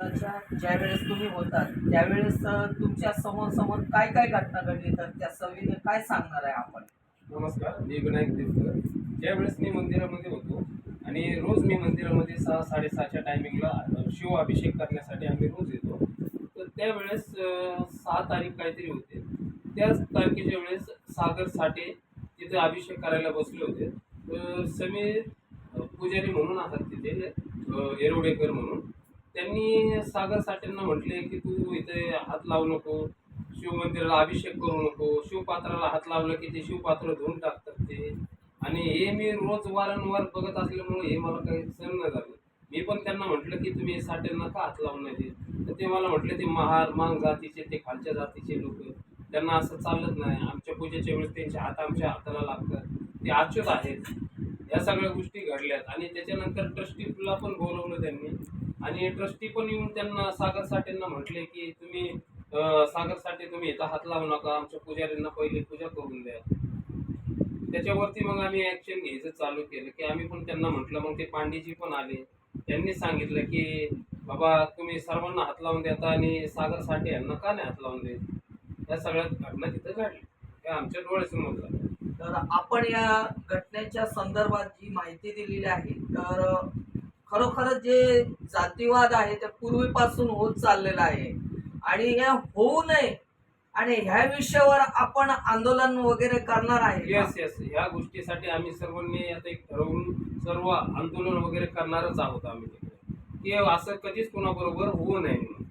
ज्यावेळेस तुम्ही होतात त्यावेळेस तुमच्यासमोर समोर काय काय घटना घडली तर त्या सविने काय सांगणार आहे आपण? नमस्कार मी विनायक देवकर ज्यावेळेस मी मंदिरामध्ये होतो आणि रोज मी मंदिरामध्ये सहा साडेसहाच्या टायमिंगला शिव अभिषेक करण्यासाठी आम्ही रोज येतो तर त्यावेळेस सहा तारीख काहीतरी होते. त्याच तारखेच्या वेळेस सागर साठे तिथे अभिषेक करायला बसले होते. तर समीर पुजारी म्हणून असतात तिथे अं, येरवडेकर म्हणून. त्यांनी सागर साठेंना म्हटले की तू इथे हात लावू नको शिवमंदिराला अभिषेक करू नको. शिवपात्राला हात लावलं की ते शिवपात्र धुवून टाकतात ते. आणि हे मी रोज वारंवार बघत असल्यामुळे हे मला काही सहन नाही झालं. मी पण त्यांना म्हटलं की तुम्ही साठ्यांना का हात लावून नाही तर ते मला म्हटले ते महार मांग जातीचे ते खालच्या जातीचे लोक. त्यांना असं चालत नाही. आमच्या पूजेच्या वेळेस त्यांचे हात आमच्या हाताला लागतात. ते अच्युत आहेत. या सगळ्या गोष्टी घडल्यात. आणि त्याच्यानंतर ट्रस्टीला पण बोलवलं त्यांनी. आणि ट्रस्टी पण येऊन त्यांना सागर साठेंना म्हटले की तुम्ही सागर साठे तुम्ही इथं हात लावू नका आमच्या पुजाऱ्यांना पहिले पूजा करून द्या. त्याच्यावरती मग आम्ही ॲक्शन घ्यायचं चालू केलं की आम्ही पण त्यांना म्हटलं मग ते पांडेजी पण आले. त्यांनी सांगितलं की बाबा तुम्ही सर्वांना हात लावून देता आणि सागर साठे यांना का नाही हात लावून देत? या सगळ्या घटना तिथं घडली त्या आमच्या डोळ्यासमोर झाल्या. तर आपण या घटनेच्या संदर्भात जी माहिती दिलेली आहे तर खरोखरच जे जातीवाद आहे ते पूर्वीपासून होत चाललेला आहे. आणि हे होऊ नये. आणि ह्या विषयावर आपण आंदोलन वगैरे करणार आहे येस येस ह्या गोष्टीसाठी आम्ही सर्वांनी आता एक ठरवून सर्व आंदोलन वगैरे करणारच आहोत आम्ही तिकडे. की असं कधीच कोणाबरोबर होऊ नये म्हणून.